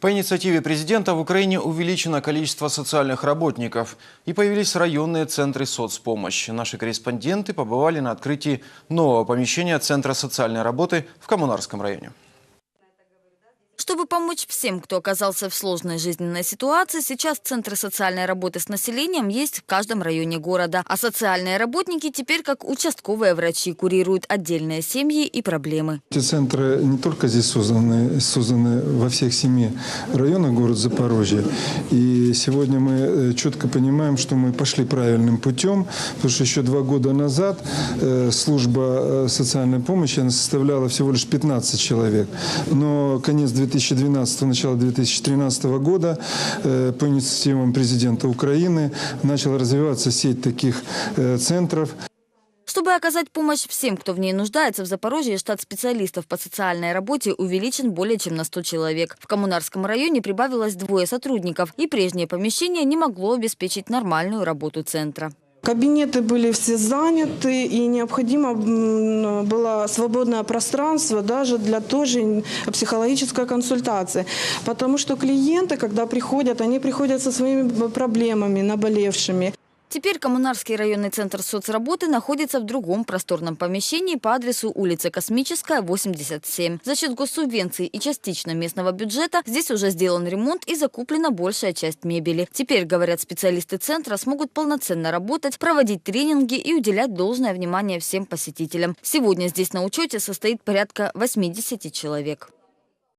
По инициативе президента в Украине увеличено количество социальных работников и появились районные центры соцпомощи. Наши корреспонденты побывали на открытии нового помещения Центра социальной работы в Коммунарском районе. Чтобы помочь всем, кто оказался в сложной жизненной ситуации, сейчас центры социальной работы с населением есть в каждом районе города. А социальные работники теперь, как участковые врачи, курируют отдельные семьи и проблемы. Эти центры не только здесь созданы, созданы во всех семи районах города Запорожья. И сегодня мы э, четко понимаем, что мы пошли правильным путем, потому что еще два года назад э, служба э, социальной помощи составляла всего лишь 15 человек. Но конец 2012 начало 2013 года э, по инициативам президента Украины начала развиваться сеть таких э, центров. Чтобы оказать помощь всем, кто в ней нуждается, в Запорожье штат специалистов по социальной работе увеличен более чем на 100 человек. В Коммунарском районе прибавилось двое сотрудников, и прежнее помещение не могло обеспечить нормальную работу центра. Кабинеты были все заняты, и необходимо было свободное пространство даже для той же психологической консультации. Потому что клиенты, когда приходят, они приходят со своими проблемами, наболевшими. Теперь Коммунарский районный центр соцработы находится в другом просторном помещении по адресу улица Космическая, 87. За счет госсубвенций и частично местного бюджета здесь уже сделан ремонт и закуплена большая часть мебели. Теперь, говорят специалисты центра, смогут полноценно работать, проводить тренинги и уделять должное внимание всем посетителям. Сегодня здесь на учете состоит порядка 80 человек.